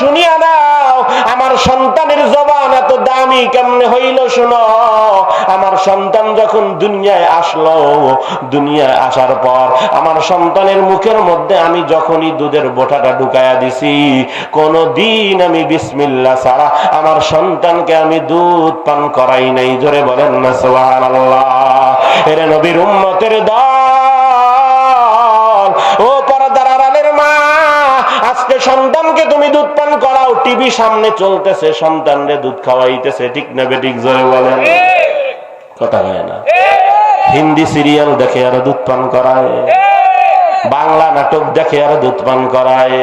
শুনিয়া নাও আমার সন্তানের জবান এত দামি কেমনে হইল শুনো? আমার সন্তান যখন দুনিয়ায় আসলো, দুনিয়ায় আসার পর আমার সন্তানের মুখের মধ্যে আমি যখনই দুধের বোটাটা ঢুকায়া দিছি কোন দিন আমি বিসমিল্লা ছাড়া আমার সন্তানকে আমি দুধ পান করাই নাই। জোরে বলেন না সোহান আল্লাহ এরে নবীর উম্মতের দল সন্তানকে তুমি দুধ পান করাও, টিভি সামনে চলতেছে, সন্তানরে দুধ খাওয়াইতেছে, ঠিক না বেঠিক জোরে বলেন? কথা হয় না। হিন্দি সিরিয়াল দেখে আর দুধ পান করায়। বাংলা নাটক দেখে আর দুধ পান করায়।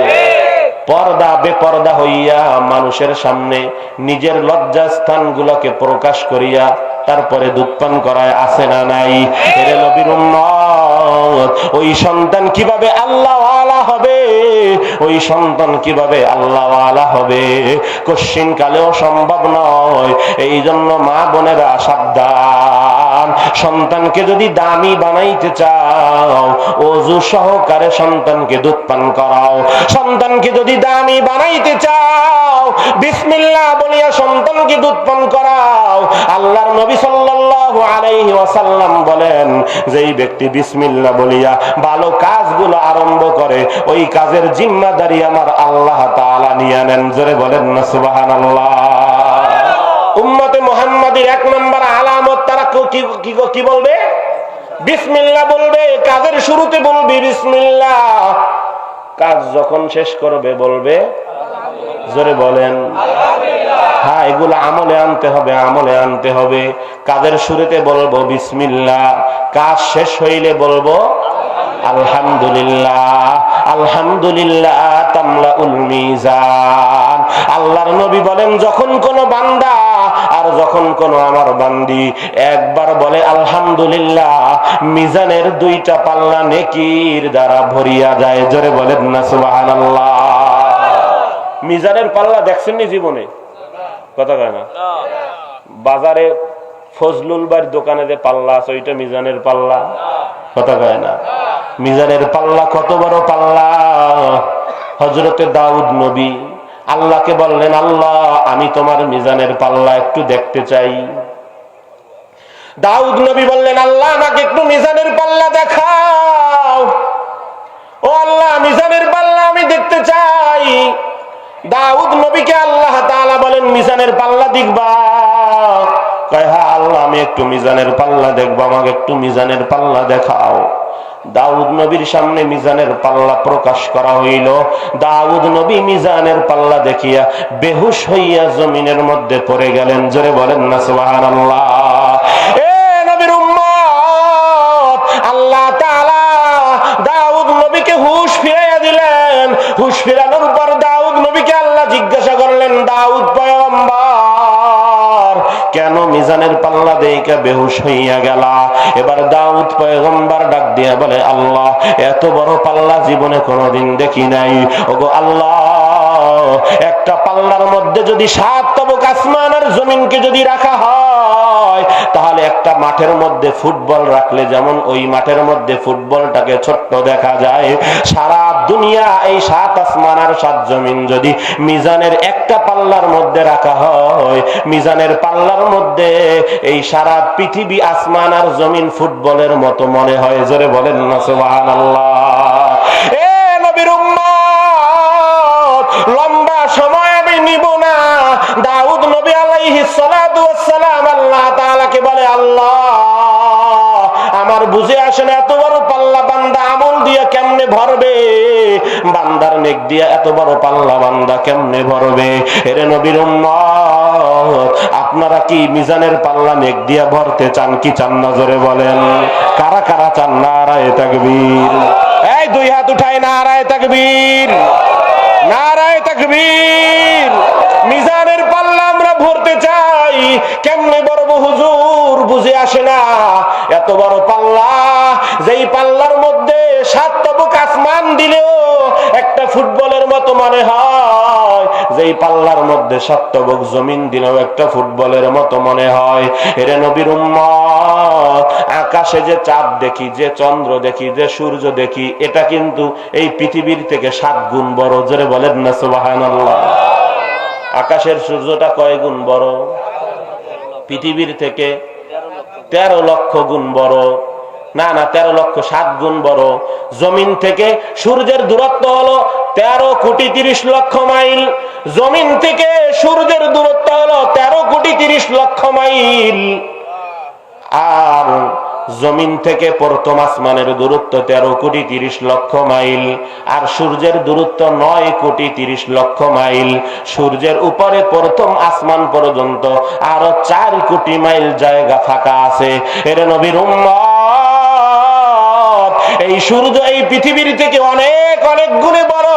পর্দা বেপর্দা হইয়া মানুষের সামনে নিজের লজ্জা স্থান গুলোকে প্রকাশ করিয়া তারপরে দুধপান করায়, আছে না নাই? ওই সন্তান কীভাবে আল্লাহ হবে? ওই সন্তান কীভাবে আল্লাহ হবে? কশ্চিন কালেও সম্ভব নয়। এই জন্য মা বোনেরা সাবধান। সন্তানকে যদি দামি বানাইতে চাও, অজু সহকারে সন্তানকে দুধ পান করাও। সন্তানকে যদি দামি বানাইতে চাও, বিসমিল্লাহ বলিয়া সন্তানকে দুধ পান করাও। আল্লাহর নবী সাল্লাল্লাহু আলাইহি ওয়াসাল্লাম বলেন, যেই ব্যক্তি বিসমিল্লাহ বলিয়া ভালো কাজগুলো আরম্ভ করে, ওই কাজের জিম্মাদারি আমার আল্লাহ তাআলা নিয়ে নেন। জোরে বলেন না, সুবহানাল্লাহ। উম্মতে মোহাম্মদের এক নম্বর আলামত তারা কি বলবে? বিসমিল্লাহ বলবে, কাজের শুরুতে বলবি বিসমিল্লাহ। কাজ যখন শেষ করবে, বলবে, জোরে বলেন। হ্যাঁ এগুলো আমলে আনতে হবে, আমলে আনতে হবে। কাজের শুরুতে বলব বিসমিল্লাহ, কাজ শেষ হইলে বলব আলহামদুলিল্লাহ আলহামদুলিল্লাহ তামলা উল মিজান। আল্লাহর নবী বলেন, যখন কোন বান্দা আর যখন কোন আমার বান্দি একবার বলে, আলহামদুলিল্লাহ, মিজানের দুইটা পাল্লা নেকির দ্বারা ভরিয়া যায়। জোরে বলেন না, সুবহানাল্লাহ। মিজানের পাল্লা দেখছেন নি জীবনে? কথা কয় না? বাজারে ফজলুল বাড়ির দোকানে যে পাল্লা আছে, ওইটা মিজানের পাল্লা? কথা কয় না? মিজানের পাল্লা কত বড় পাল্লা? হজরতে দাউদ নবী আল্লাহকে বললেন, আল্লাহ, আমি তোমার মিজানের পাল্লা একটু দেখতে চাই। দাউদ নবী বললেন, আল্লাহ, আমাকে একটু মিজানের পাল্লা দেখাও। ও আল্লাহ, মিজানের পাল্লা আমি দেখতে চাই। দাউদ নবীকে আল্লাহ তাআলা বলেন, মিজানের পাল্লা দেখবা। কয় হ্যাঁ আল্লাহ, আমি একটু মিজানের পাল্লা দেখব, আমাকে একটু মিজানের পাল্লা দেখাও। দাউদ নবীর সামনে মিজানের পাল্লা প্রকাশ করা হইল। দাউদ নবী মিজানের পাল্লা দেখিয়া বেহুশ হইয়া জমিনের মধ্যে পড়ে গেলেন। জোরে বলেন না, সুবহানাল্লাহ। কেন মিজানের পাল্লা দেইকা বেহুশ হইয়া গেলা। এবার দাউদ পয়গম্বর ডাক দিয়া বলে, আল্লাহ, এত বড় পাল্লা জীবনে কোনোদিন দেখি নাই। ওগো আল্লাহ, একটা পাল্লার মধ্যে যদি সাত তবক আসমান আর জমিনকে যদি রাখা হয় তাহলে একটা মাঠের মধ্যে ফুটবল রাখলে যেমন ওই মাঠের মধ্যে ফুটবলটাকে ছোট্ট দেখা যায়, সারা দুনিয়া এই সাত আসমান আর সাত জমিন যদি মিজানের একটা পাল্লার মধ্যে রাখা হয়, মিজানের পাল্লার মধ্যে এই সারা পৃথিবী আসমান আর জমিন ফুটবলের মতো মনে হয়। জোরে বলেন না, সুবহানাল্লাহ। এ নবীর লম্বা সময় আমি নিব নবী আলাইহিস সালাতু ওয়াসসালাম আল্লাহ তাআলাকে বলে, আল্লাহ, আমার বুঝে আসে না, এত বড় পাল্লা বান্দা আমল দিয়ে কেমনে ভরবে? বান্দার নেক দিয়ে এত বড় পাল্লা বান্দা কেমনে ভরবে? এরে নবীর আপনারা কি মিজানের পাল্লা নেক দিয়ে ভরতে চান কি চান না? জোরে বলেন, কারা কারা চান নারায় তাকবীর? এই দুই হাত উঠায় নারায় তাকবীর নারায় তাকবীর মিজানের পাল্লা আমরা ভরতে চাই কেমনে বড় হুজুর বুঝে আসে না। এত বড় পাল্লা, যেই পাল্লার মধ্যে সাত তবুক আসমান দিলেও একটা ফুটবলের মতো মনে হয়। যেই পাল্লার মধ্যে সত্যবক জমিন দিলেও একটা ফুটবলের মতো মনে হয়। এরে নবীর উম্মত, আকাশে যে চাঁদ দেখি, যে চন্দ্র দেখি, যে সূর্য দেখি, এটা কিন্তু এই পৃথিবীর থেকে সাত গুণ বড়। জোরে বলেন না, সুবহানাল্লাহ। আকাশের সূর্যটা কয় গুণ বড়? পৃথিবীর থেকে তেরো লক্ষ গুণ বড়। না না, তেরো লক্ষ সাত গুণ বড়। জমিন থেকে সূর্যের দূরত্ব হলো তেরো কোটি তিরিশ লক্ষ মাইল। জমিন থেকে সূর্যের দূরত্ব হলো তেরো কোটি তিরিশ লক্ষ মাইল। আর জমিন থেকে প্রথম আসমানের দূরত্ব তেরো কোটি তিরিশ লক্ষ মাইল, আর সূর্যের দূরত্ব নয় কোটি তিরিশ লক্ষ মাইল। সূর্যের উপরে প্রথম আসমান পর্যন্ত আরও চার কোটি মাইল জায়গা ফাঁকা আছে। এর নবীর এই সূর্য এই পৃথিবীর থেকে অনেক অনেক গুণে বড়।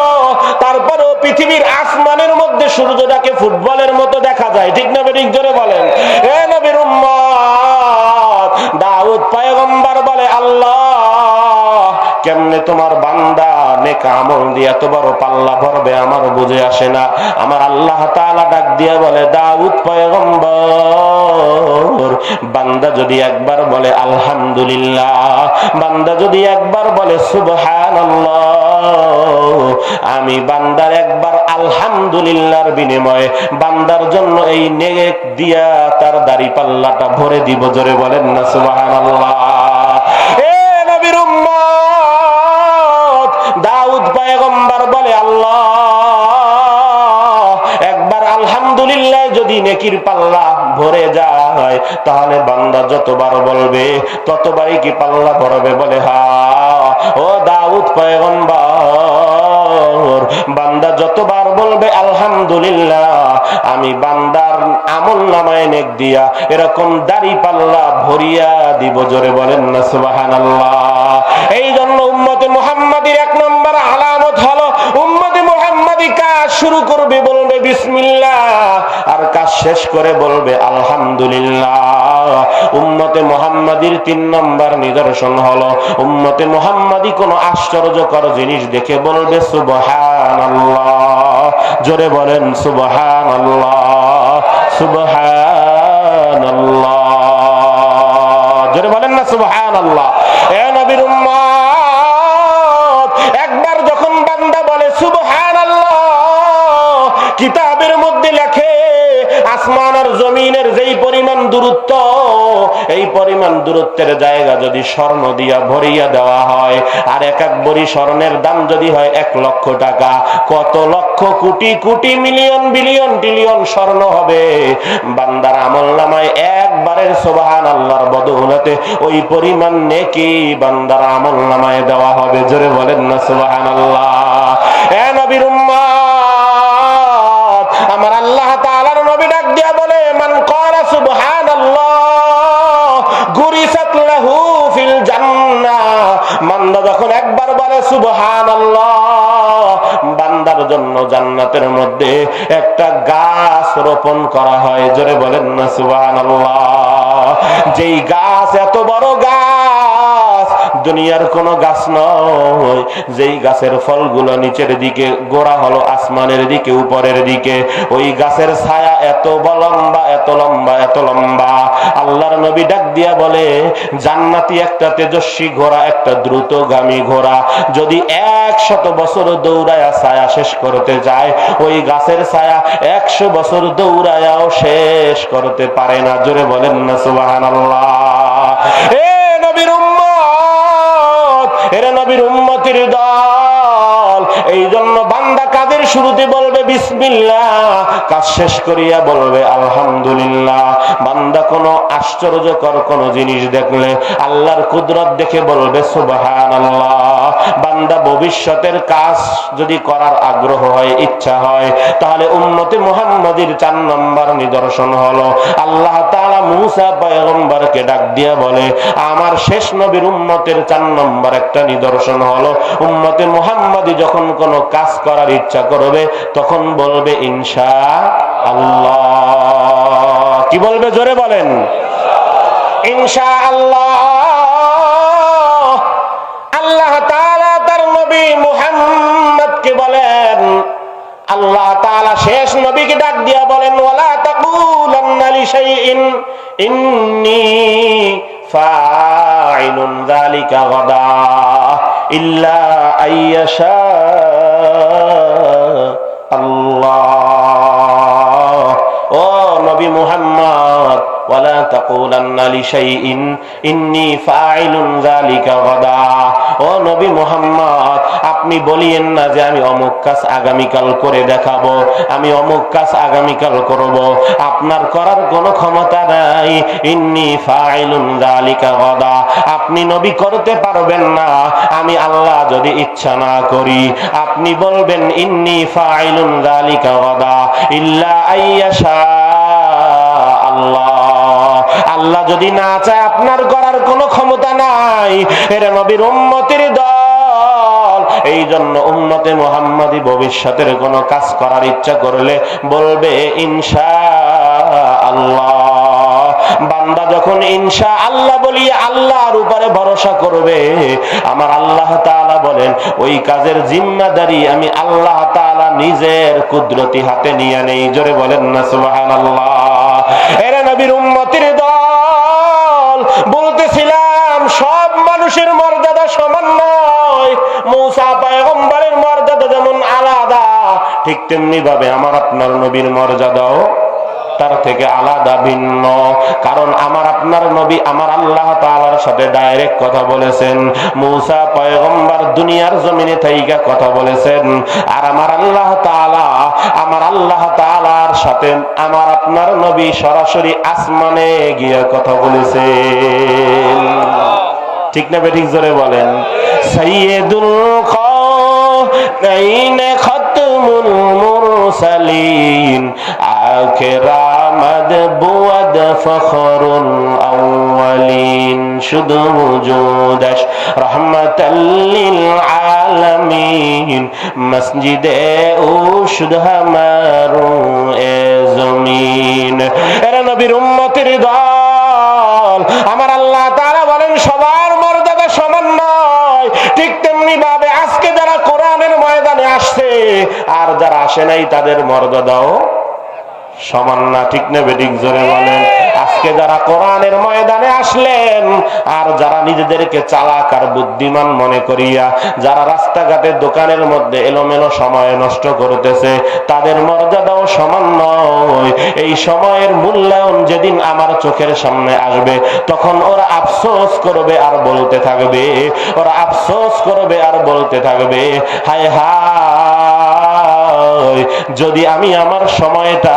তারপরেও পৃথিবীর আসমানের মধ্যে সূর্যটাকে ফুটবলের মতো দেখা যায়। ঠিক না বেরিক জোরে বলেন। এ নবীর উম্মত দাউদ পায়গম্বর বলে আল্লাহ। কেমনে তোমার বান্দা নেক আমল দিয়ে এত বড় পাল্লা ভরবে আমার বুঝে আসে না। আমার আল্লাহ তাআলা ডাক দিয়ে বলে, দাউদ পয়গম্বর, বান্দা যদি একবার বলে, আলহামদুলিল্লাহ বান্দা যদি একবার বলে, সুবহানাল্লাহ আমি বান্দার একবার আলহামদুলিল্লাহর বিনিময়ে বান্দার জন্য এই নেক দিয়া তার দাড়ি পাল্লাটা ভরে দিব। জোরে বলেন না, সুবহানাল্লাহ আলহামদুলিল্লাহ যদি নেকির পাল্লা ভরে যায়, তাহলে বান্দা যতবার বলবে, ততবারই কি পাল্লা ভরবে বলে, হা, ও দাউদ পয়গম্বর, বান্দা যতবার বলবে, আলহামদুলিল্লাহ, আমি বান্দার আমল নামায় নেক দিয়া এরকম দাড়ি পাল্লা ভরিয়া দিব, জোরে বলেন না, সুবহানাল্লাহ। এই জন্য উম্মতে মুহাম্মাদির এক নম্বর আলামত হলো মুহাম্মাদি কাজ শুরু করবে, বলবে বিসমিল্লাহ, আর কাজ শেষ করে বলবে আলহামদুলিল্লাহ। উম্মতে মুহাম্মাদির তিন নম্বর নিদর্শন হলো, উম্মতে মুহাম্মাদি কোন আশ্চর্যকর জিনিস দেখে বলবে সুবহানাল্লাহ। জোরে বলেন সুবহানাল্লাহ সুবহানাল্লাহ। জোরে বলেন না সুবহানাল্লাহ। এ কিতাবের মধ্যে লেখে, আসমান আর জমিনের যেই পরিমাণ দূরত্ব, এই পরিমাণ দূরত্বের জায়গা যদি স্বর্ণ দিয়া ভরিয়া দেওয়া হয়, আর এক এক বড়ি স্বর্ণের দাম যদি হয় এক লক্ষ টাকা, কত lakh crore crore million billion trillion স্বর্ণ হবে। বান্দার আমল নামায় একবারের সোবাহান আল্লাহর বদৌলতে ওই পরিমাণ নেকি বান্দার আমল নামায় দেওয়া হবে। জোরে বলেন না সোবাহান আল্লাহ এ নবীর উম্মাত বান্দা যখন একবার বলে, সুবহানাল্লাহ বান্দার জন্য জান্নাতের মধ্যে একটা গাছ রোপণ করা হয়। জোরে বলেন না, সুবহানাল্লাহ যেই গাছ এত বড় গাছ দুনিয়ার কোন গাছ নয়। যেই গাছের ফলগুলো নিচের দিকে গোড়া হলো, আসমানের দিকে উপরের দিকে, ওই গাছের ছায়া এত লম্বা এত লম্বা এত লম্বা। আল্লাহর নবী ডাক দিয়া বলে, জান্নাতি একটা তেজস্বী ঘোড়া, একটা দ্রুতগামী ঘোড়া। যদি একশত বছর দৌড়ায়া ছায়া শেষ করতে যায়, ওই গাছের ছায়া একশো বছর দৌড়ায়াও শেষ করতে পারে না। জোরে বলেন না, সুবহানাল্লাহ। এ নবীর এরা নবীর উম্মতির দল। এই জন্য বান্দা কাদের শুরুতে বলবে, বিসমিল্লাহ কাজ শেষ করিয়া বলবে, আলহামদুলিল্লাহ বান্দা কোনো আশ্চর্যকর কোন জিনিস দেখলে আল্লাহর কুদরত দেখে বলবে, সুবহানাল্লাহ বান্দা ভবিষ্যতের কাজ যদি করার আগ্রহ হয়, ইচ্ছা হয়, তাহলে উম্মতে মুহাম্মাদির চার নম্বর নিদর্শন হলো, আল্লাহ তাআলা মুসা পয়গম্বরকে ডাক দিয়া বলে, আমার শেষ নবীর উম্মতের চার নম্বর একটা নিদর্শন হলো, উম্মতে মুহাম্মাদি যখন কোন কাজ করার ইচ্ছা করবে, তখন বলবে, ইনশা আল্লাহ। কি বলবে? জোরে বলেন। ইনশা আল্লাহ। আল্লাহ তার নবী মুহাম্মদকে বলেন, আল্লাহ তাআলা নবীকে ডাক দিয়া বলেন, ওয়ালা তাকুলান্না লিশাইইন, ইন্নী ফাইলুন যালিকা গাদা। ইল্লা আইয়াশা আল্লাহ। ও নবী মুহাম্মদ ওয়ালা তাকুলান্না লিশাইইন ইন্নী ফাইলুন যালিকা ও নবী মুহাম্মদ, আপনি বলিয়েন না যে আমি অমুক কাজ আগামীকাল করে দেখাবো, আমি অমুক কাজ আগামীকাল করব। আপনার করার কোনো ক্ষমতা নাই। ইন্নী ফাইলুন যালিকা গাদা। আপনি নবী করতে পারবেন না। আমি আল্লাহ যদি ইচ্ছা না করি, আপনি বলবেন, ইন্নি ফাইলুন যালিকা গাদা, ইল্লা আইয়াশা আল্লাহ। আল্লাহ যদি না চায়, আপনার করার কোনো ক্ষমতা নাই। এরা নবীর উম্মতের দল। এই জন্য উম্মতে মোহাম্মদী ভবিষ্যতের কোনো কাজ করার ইচ্ছা করলে বলবে ইনশা আল্লাহ বান্দা যখন ইনশা আল্লাহ বলি আল্লাহর উপরে ভরসা করবে, আমার আল্লাহ তাআলা বলেন, ওই কাজের জিম্মাদারি আমি আল্লাহ তাআলা নিজের কুদরতি হাতে নিয়ে নেই জোরে বলেন না, সুবহানাল্লাহ। এরা নবীর উম্মতির সমান নয় মৌসা পায়গম্বরের মর্যাদা যেমন আলাদা, ঠিক তেমনি ভাবে আমার আপনার নবীর মর্যাদাও তার থেকে আলাদা, ভিন্ন। কারণ আমার আপনার নবী আমার আল্লাহ তাআলার সাথে ডাইরেক্ট কথা বলেছেন। মৌসা পয়গম্বর দুনিয়ার জমিনে থাইকা কথা বলেছেন। আর আমার আল্লাহ তাআলা, আমার আল্লাহ তাআলার সাথে আমার আপনার নবী সরাসরি আসমানে গিয়ে কথা বলেছেন। ঠিক না বেঠিক জোরে বলেন। সাইয়েদুল আখিরা মদবুয়াদ ফখরুল আউয়ালিন। শুধু আলামিন। মসজিদে উশুদ হামারু এ জমিন। এরা নবীর উম্মতের দল। আমার আল্লাহ তাআলা বলেন নয় ভাবে আজকে যারা কোরআনের ময়দানে আসছে আর যারা আসে নাই তাদের মর্যাদাও সমান না ঠিক না বেদিক জোরে বলেন। আজকে যারা কোরআনের ময়দানে আসলেন, আর যারা নিজেদেরকে চালাক আর বুদ্ধিমান মনে করিয়া, যারা রাস্তাঘাটে দোকানের মধ্যে এলোমেলো সময় নষ্ট করতেছে, তাদের মর্যাদাও সমান নয়। এই সময়ের মূল্যায়ন যেদিন আমার চোখের সামনে আসবে, তখন ওরা আফসোস করবে আর বলতে থাকবে। ওরা আফসোস করবে আর বলতে থাকবে, হায় হায়, যদি আমি আমার সময়টা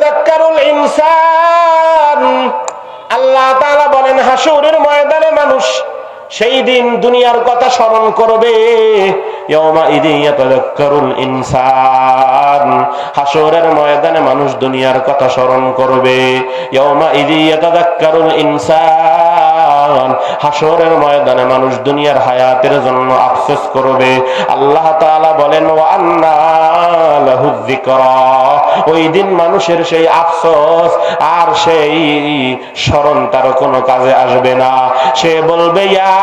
আল্লাহ বলেন হাসুরের ময়দানে মানুষ সেই দিন দুনিয়ার কথা স্মরণ করবে। হাসরের ময়দানে মানুষ দুনিয়ার কথা স্মরণ করবে। ইনসান। ইয়াতাযাক্কারুল হাসরের ময়দানে মানুষ দুনিয়ার হায়াতের জন্য আফসোস করবে। আল্লাহ তাআলা বলেন, ওয়া আন্না লাহুয ওই দিন মানুষের সেই আফসোস আর সেই স্মরণ তার কোনো কাজে আসবে না। সে বলবে, ইয়া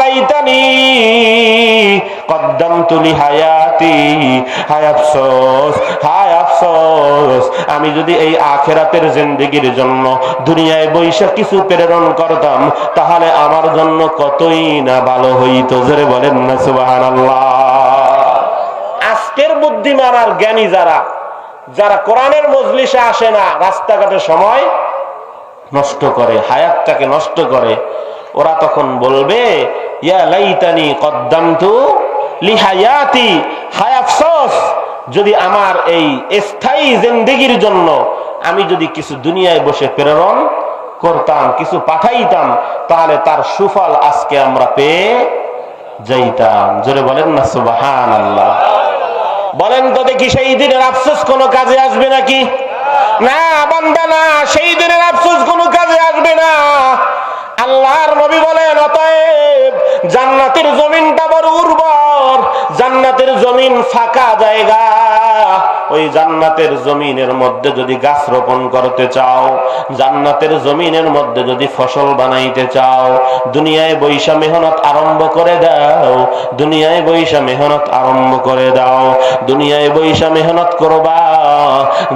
লাইতানি, কদ্দামতু লিহায়াতি হায় আফসোস হায় আফসোস, আমি যদি এই আখেরাতের জিন্দেগির জন্য দুনিয়ায় বৈশা কিছু প্রেরণ করতাম, তাহলে আমার জন্য কতই না ভালো হইতো, জোরে বলেন না, সুবহানাল্লাহ। আজকের বুদ্ধিমান আর জ্ঞানী যারা যারা কোরআনের মজলিসে আসে না, রাস্তাঘাটে সময় নষ্ট করে, হায়াতটাকে নষ্ট করে, ওরা তখন বলবে, ইয়া লাইতানি কদ্দামতু লিহায়াতি, হায় আফসোস, যদি আমার এই স্থায়ী জিন্দেগির জন্য আমি যদি কিছু দুনিয়ায় বসে প্রেরণ করতাম, কিছু পাঠাইতাম, তাহলে তার সুফল আজকে আমরা পেয়ে যাইতাম। জোরে বলেন না সুবাহান আল্লাহ বলেন তো দেখি, সেই দিনের আফসোস কোনো কাজে আসবে নাকি? না, বান্দা না, সেই দিনের আফসোস কোনো কাজে আসবে না। আল্লাহর নবী বলেন, অতএব জান্নাতের জমিনটা বড় উর্বর। জান্নাতের জমিন ফাঁকা জায়গা। ওই জান্নাতের জমিনের মধ্যে যদি গাছ রোপণ করতে চাও, জান্নাতের জমিনের মধ্যে যদি ফসল বানাইতে চাও, দুনিয়ায় বৈশা মেহনত আরম্ভ করে দাও, দুনিয়ায় বৈশা মেহনত আরম্ভ করে দাও, দুনিয়ায় বৈশা মেহনত করবা।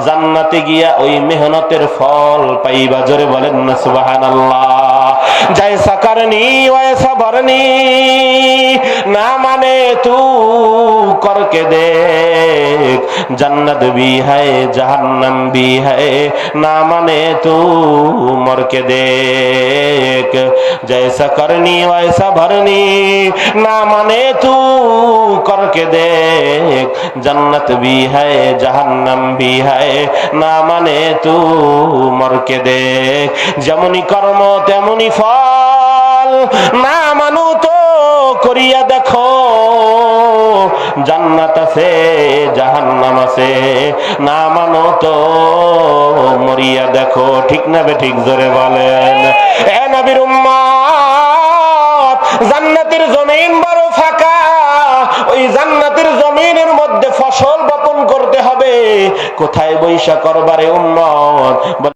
জান্নাতে গিয়া ওই মেহনতের ফল পাইবা, জোরে বলেন না, সুবহানাল্লাহ। जैसा करनी वैसा भरनी ना माने तू करके देख जन्नत भी है जहन्नम भी है ना माने तू मर के देख जैसा करनी वैसा भरनी ना माने तू करके देख जन्नत भी है जहन्नम भी है না মানে তু মরকে দেখ যেমনই কর্ম তেমনি ফল না মানু তো করিয়া দেখো, জান্নাত আছে, জাহান্নাম আছে। না মানো তো মরিয়া দেখো, ঠিক না বে ঠিক জোরে বলেন। এ নবীর উম্মত, জান্নাতের জমিন বড় ফাঁকা, ওই জান্নাতের জমিনের মধ্যে ফসল বপন করতে হবে। কোথায় বৈশা করবারে উন্মত